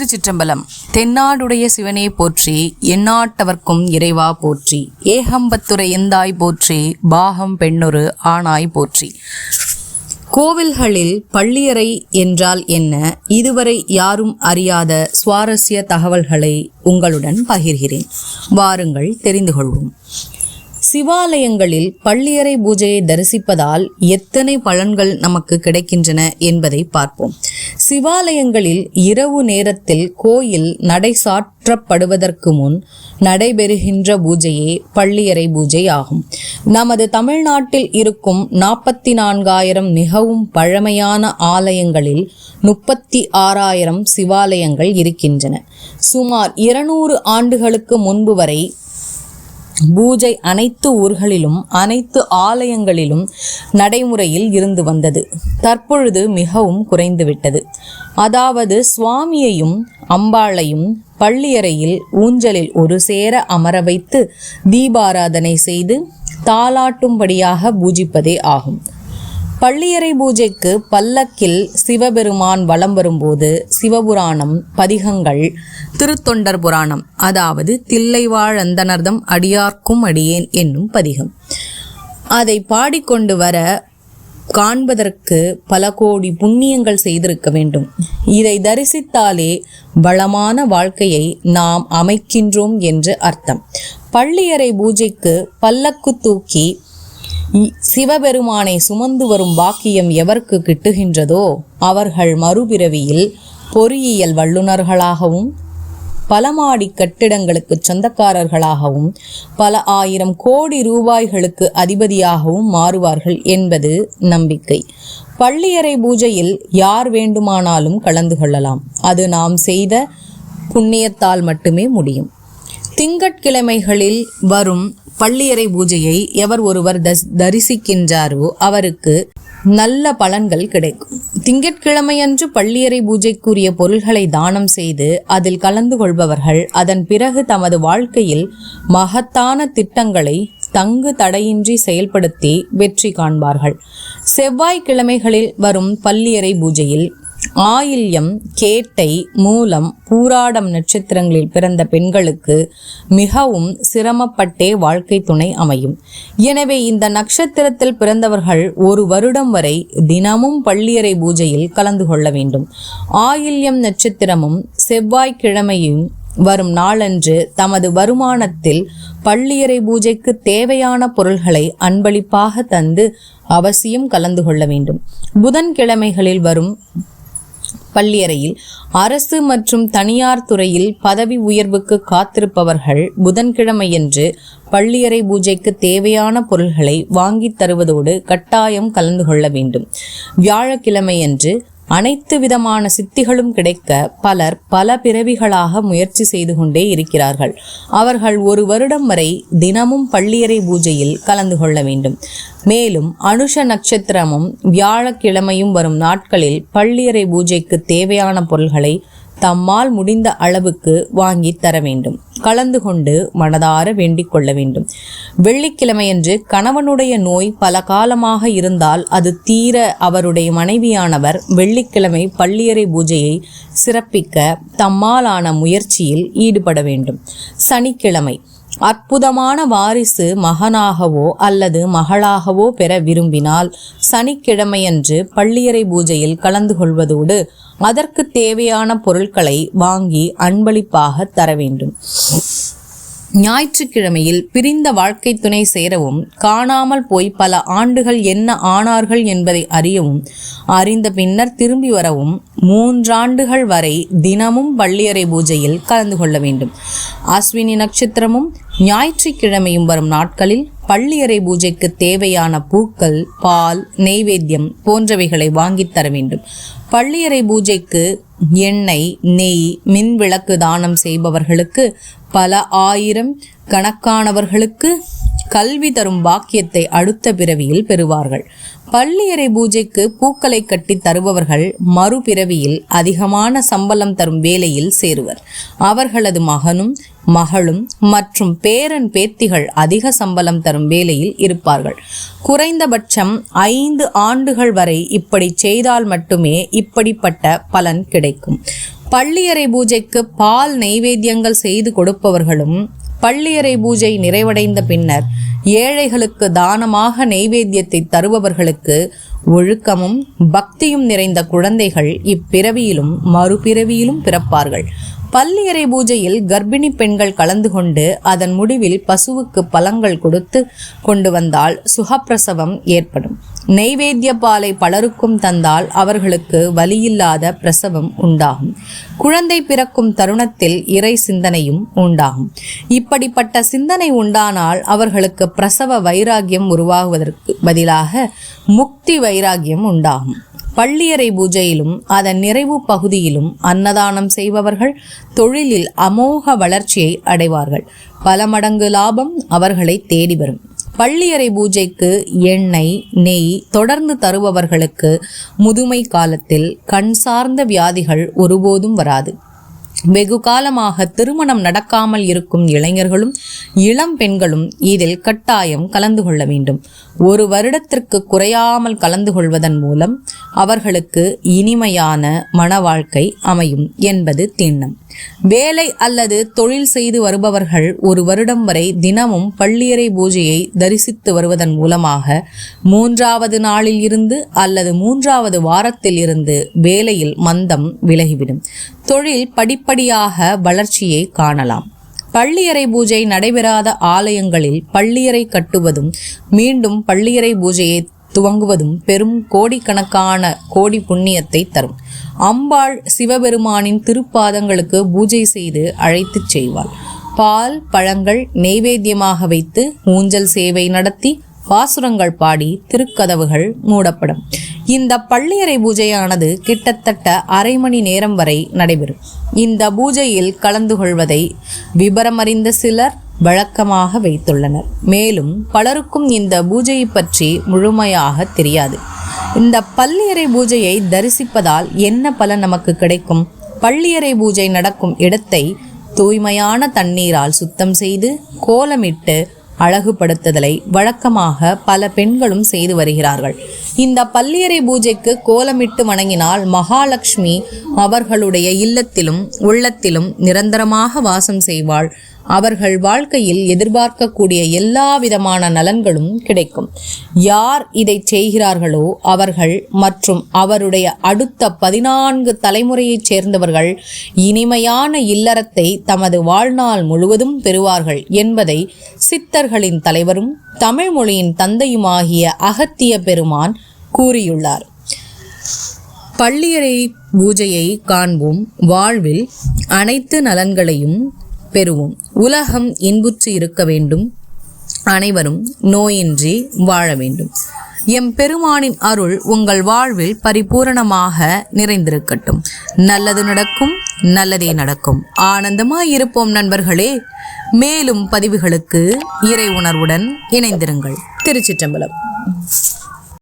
திருச்சிற்றம்பலம். தென்னாடுடைய சிவனே போற்றி எந்நாட்டவர்க்கும் இறைவா போற்றி. ஏகம்பத்துரை எந்தாய் போற்றி பாகம் பெண்ணொரு ஆணாய் போற்றி. கோவில்களில் பள்ளியறை என்றால் என்ன? இதுவரை யாரும் அறியாத சுவாரஸ்ய தகவல்களை உங்களுடன் பகிர்கிறேன். வாருங்கள் தெரிந்து கொள்வோம். சிவாலயங்களில் பள்ளியறை பூஜையை தரிசிப்பதால் எத்தனை பலன்கள் நமக்கு கிடைக்கின்றன என்பதை பார்ப்போம். சிவாலயங்களில் இரவு நேரத்தில் கோயில் நடை சாற்றப்படுவதற்கு முன் நடைபெறுகின்ற பூஜையே பள்ளியறை பூஜை ஆகும். நமது தமிழ்நாட்டில் இருக்கும் நாற்பத்தி நான்காயிரம் மிகவும் பழமையான ஆலயங்களில் முப்பத்தி ஆறாயிரம் சிவாலயங்கள் இருக்கின்றன. சுமார் இருநூறு ஆண்டுகளுக்கு முன்பு வரை பூஜை அனைத்து ஊர்களிலும் அனைத்து ஆலயங்களிலும் நடைமுறையில் இருந்து வந்தது. தற்பொழுது மிகவும் குறைந்துவிட்டது. அதாவது சுவாமியையும் அம்பாளையும் பள்ளியறையில் ஊஞ்சலில் ஒரு சேர அமர வைத்து தீபாராதனை செய்து தாளாட்டும்படியாக பூஜிப்பதே ஆகும். பள்ளியறை பூஜைக்கு பல்லக்கில் சிவபெருமான் வலம் வரும்போது சிவபுராணம் பதிகங்கள் திருத்தொண்டர் புராணம் அதாவது தில்லைவாழ் அந்தனர்தம் அடியார்க்கும் அடியேன் என்னும் பதிகம். அதை பாடிக்கொண்டு வர காண்பதற்கு பல கோடி புண்ணியங்கள் செய்திருக்க வேண்டும். இதை தரிசித்தாலே வளமான வாழ்க்கையை நாம் அமைக்கின்றோம் என்று அர்த்தம். பள்ளியறை பூஜைக்கு பல்லக்கு தூக்கி சிவபெருமானை சுமந்து வரும் பாக்கியம் எவருக்கு கிட்டுகின்றதோ அவர்கள் மறுபிறவியில் பொறியியல் வல்லுநர்களாகவும் பல மாடி கட்டிடங்களுக்கு சொந்தக்காரர்களாகவும் பல ஆயிரம் கோடி ரூபாய்களுக்கு அதிபதியாகவும் மாறுவார்கள் என்பது நம்பிக்கை. பள்ளியறை பூஜையில் யார் வேண்டுமானாலும் கலந்து கொள்ளலாம். அது நாம் செய்த புண்ணியத்தால் மட்டுமே முடியும். திங்கட்கிழமைகளில் வரும் பள்ளியறை பூஜையை எவர் ஒருவர் தஸ்- தரிசிக்கின்றாரோ அவருக்கு நல்ல பலன்கள் கிடைக்கும். திங்கட்கிழமையன்று பள்ளியறை பூஜைக்குரிய பொருள்களை தானம் செய்து அதில் கலந்து கொள்பவர்கள் அதன் பிறகு தமது வாழ்க்கையில் மகத்தான திட்டங்களை தங்கு தடையின்றி செயல்படுத்தி வெற்றி காண்பார்கள். செவ்வாய்க்கிழமைகளில் வரும் பள்ளியறை பூஜையில் ஆயில்யம் கேட்டை மூலம் பூராடம் நட்சத்திரங்களில் பிறந்த பெண்களுக்கு மிகவும் சிரமப்பட்டே வாழ்க்கை துணை அமையும். எனவே இந்த நட்சத்திரத்தில் பிறந்தவர்கள் ஒரு வருடம் வரை தினமும் பள்ளியறை பூஜையில் கலந்து கொள்ள வேண்டும். ஆயில்யம் நட்சத்திரமும் செவ்வாய்க்கிழமையும் வரும் நாளன்று தமது வருமானத்தில் பள்ளியறை பூஜைக்கு தேவையான பொருள்களை அன்பளிப்பாக தந்து அவசியம் கலந்து கொள்ள வேண்டும். புதன்கிழமைகளில் வரும் பள்ளியறையில் அரசு மற்றும் தனியார் துறையில் பதவி உயர்வுக்கு காத்திருப்பவர்கள் புதன்கிழமையன்று பள்ளியறை பூஜைக்கு தேவையான பொருள்களை வாங்கித் தருவதோடு கட்டாயம் கலந்து கொள்ள வேண்டும். வியாழக்கிழமையன்று அனைத்து விதமான சித்திகளும் கிடைக்க பலர் பல பிறவிகளாக முயற்சி செய்து கொண்டே இருக்கிறார்கள். அவர்கள் ஒரு வருடம் வரை தினமும் பள்ளியறை பூஜையில் கலந்து கொள்ள வேண்டும். மேலும் அனுஷ நட்சத்திரமும் வியாழக்கிழமையும் வரும் நாட்களில் பள்ளியறை பூஜைக்கு தேவையான பொருள்களை தம்மால் முடிந்த அளவுக்கு வாங்கி தர வேண்டும். கலந்து கொண்டு மனதார வேண்டிக் கொள்ள வேண்டும். வெள்ளிக்கிழமையன்று கணவனுடைய நோய் பல காலமாக இருந்தால் அது தீர அவருடைய மனைவியானவர் வெள்ளிக்கிழமை பள்ளியறை பூஜையை சிறப்பிக்க தம்மாலான முயற்சியில் ஈடுபட வேண்டும். சனிக்கிழமை அற்புதமான வாரிசு மகனாகவோ அல்லது மகளாகவோ பெற விரும்பினால் சனிக்கிழமையன்று பள்ளியறை பூஜையில் கலந்து கொள்வதோடு அதற்கு தேவையான பொருட்களை வாங்கி அன்பளிப்பாக தர வேண்டும். ஞாயிற்றுக்கிழமையில் பிரிந்த வாழ்க்கை துணை சேரவும் காணாமல் போய் பல ஆண்டுகள் என்ன ஆனார்கள் என்பதை அறியவும் அறிந்த பின்னர் திரும்பி வரவும் மூன்றாண்டுகள் வரை தினமும் பள்ளியறை பூஜையில் கலந்து கொள்ள வேண்டும். அஸ்வினி நட்சத்திரமும் ஞாயிற்றுக்கிழமையும் வரும் நாட்களில் பள்ளியறை பூஜைக்கு தேவையான பூக்கள் பால் நெய்வேத்தியம் போன்றவைகளை வாங்கித் தர வேண்டும். பள்ளியறை பூஜைக்கு எண்ணெய் நெய் மின் விளக்கு தானம் செய்பவர்களுக்கு பல ஆயிரம் கணக்கானவர்களுக்கு கல்வி தரும் பாக்கியத்தை அடுத்த பிறவியில் பெறுவார்கள். பள்ளியறை பூஜைக்கு பூக்களை கட்டி தருபவர்கள் மறுபிறவியில் அதிகமான சம்பளம் தரும் வேலையில் சேருவர். அவர்களது மகனும் மகளும் மற்றும் பேரன் பேத்திகள் அதிக சம்பளம் தரும் வேலையில் இருப்பார்கள். குறைந்தபட்சம் ஐந்து ஆண்டுகள் வரை இப்படி செய்தால் மட்டுமே இப்படிப்பட்ட பலன் கிடைக்கும். பள்ளியறை பூஜைக்கு பால் நெய்வேத்தியங்கள் செய்து கொடுப்பவர்களும் பள்ளியறை பூஜை நிறைவடைந்த பின்னர் ஏழைகளுக்கு தானமாக நெய்வேத்தியத்தை தருபவர்களுக்கு ஒழுக்கமும் பக்தியும் நிறைந்த குழந்தைகள் இப்பிறவியிலும் மறுபிறவியிலும் பிறப்பார்கள். பள்ளியறை பூஜையில் கர்ப்பிணி பெண்கள் கலந்து கொண்டு அதன் முடிவில் பசுவுக்கு பழங்கள் கொடுத்து கொண்டு வந்தால் சுகப்பிரசவம் ஏற்படும். நெய்வேத்திய பாலை பலருக்கும் தந்தால் அவர்களுக்கு வலியில்லாத பிரசவம் உண்டாகும். குழந்தை பிறக்கும் தருணத்தில் இறை சிந்தனையும் உண்டாகும். இப்படிப்பட்ட சிந்தனை உண்டானால் அவர்களுக்கு பிரசவ வைராகியம் உருவாகுவதற்கு பதிலாக முக்தி வைராகியம் உண்டாகும். பள்ளியறை பூஜையிலும் அதன் நிறைவு பகுதியிலும் அன்னதானம் செய்பவர்கள் தொழிலில் அமோக வளர்ச்சியை அடைவார்கள். பல மடங்கு லாபம் அவர்களை தேடி வரும். பள்ளியறை பூஜைக்கு எண்ணெய் நெய் தொடர்ந்து தருபவர்களுக்கு முதுமை காலத்தில் கண் சார்ந்த வியாதிகள் ஒருபோதும் வராது. வெகு காலமாக திருமணம் நடக்காமல் இருக்கும் இளைஞர்களும் இளம் பெண்களும் இதில் கட்டாயம் கலந்து கொள்ள வேண்டும். ஒரு வருடத்திற்கு குறையாமல் கலந்து கொள்வதன் மூலம் அவர்களுக்கு இனிமையான மன வாழ்க்கை அமையும் என்பது திண்ணம். வேலை அல்லது தொழில் செய்து வருபவர்கள் ஒரு வருடம் வரை தினமும் பள்ளியறை பூஜையை தரிசித்து வருவதன் மூலமாக மூன்றாவது நாளில் இருந்து அல்லது மூன்றாவது வாரத்தில் இருந்து வேலையில் மந்தம் விலகிவிடும். தொழில் படிப்படியாக வளர்ச்சியை காணலாம். பள்ளியறை பூஜை நடைபெறாத ஆலயங்களில் பள்ளியறை கட்டுவதும் மீண்டும் பள்ளியறை பூஜையை துவங்குவதும் பெரும் கோடிக்கணக்கான கோடி புண்ணியத்தை தரும். அம்பாள் சிவபெருமானின் திருப்பாதங்களுக்கு பூஜை செய்து அழைத்துச் செய்வாள். பால் பழங்கள் நெய்வேத்தியமாக வைத்து ஊஞ்சல் சேவை நடத்தி பாசுரங்கள் பாடி திருக்கதவுகள் மூடப்படும். இந்த பள்ளியறை பூஜையானது கிட்டத்தட்ட அரை மணி நேரம் வரை நடைபெறும். இந்த பூஜையில் கலந்து கொள்வதை விபரமறிந்த சிலர் வழக்கமாக வைத்துள்ளனர். மேலும் பலருக்கும் இந்த பூஜையை பற்றி முழுமையாக தெரியாது. இந்த பள்ளியறை பூஜையை தரிசிப்பதால் என்ன பலன் நமக்கு கிடைக்கும்? பள்ளியறை பூஜை நடக்கும் இடத்தை தூய்மையான தண்ணீரால் சுத்தம் செய்து கோலமிட்டு அழகுபடுத்துதலை வழக்கமாக பல பெண்களும் செய்து வருகிறார்கள். இந்த பள்ளியறை பூஜைக்கு கோலமிட்டு வணங்கினால் மகாலட்சுமி அவர்களுடைய இல்லத்திலும் உள்ளத்திலும் நிரந்தரமாக வாசம் செய்வாள். அவர்கள் வாழ்க்கையில் எதிர்பார்க்கக்கூடிய எல்லா விதமான நலன்களும் கிடைக்கும். யார் இதை செய்கிறார்களோ அவர்கள் மற்றும் அவருடைய அடுத்த பதினான்கு தலைமுறையைச் சேர்ந்தவர்கள் இனிமையான இல்லறத்தை தமது வாழ்நாள் முழுவதும் பெறுவார்கள் என்பதை சித்தர்களின் தலைவரும் தமிழ் மொழியின் தந்தையுமாகிய அகத்திய பெருமான் கூறியுள்ளார். பள்ளியறை பூஜையை காண்போம். வாழ்வில் அனைத்து நலன்களையும் பெறுவோம். உலகம் இன்புற்று இருக்க வேண்டும். அனைவரும் நோயின்றி வாழ வேண்டும். எம் பெருமானின் அருள் உங்கள் வாழ்வில் பரிபூரணமாக நிறைந்திருக்கட்டும். நல்லது நடக்கும் நல்லதே நடக்கும். ஆனந்தமாய் இருப்போம் நண்பர்களே. மேலும் பதிவுகளுக்கு இறை உணர்வுடன் இணைந்திருங்கள். திருச்சிற்றம்பலம்.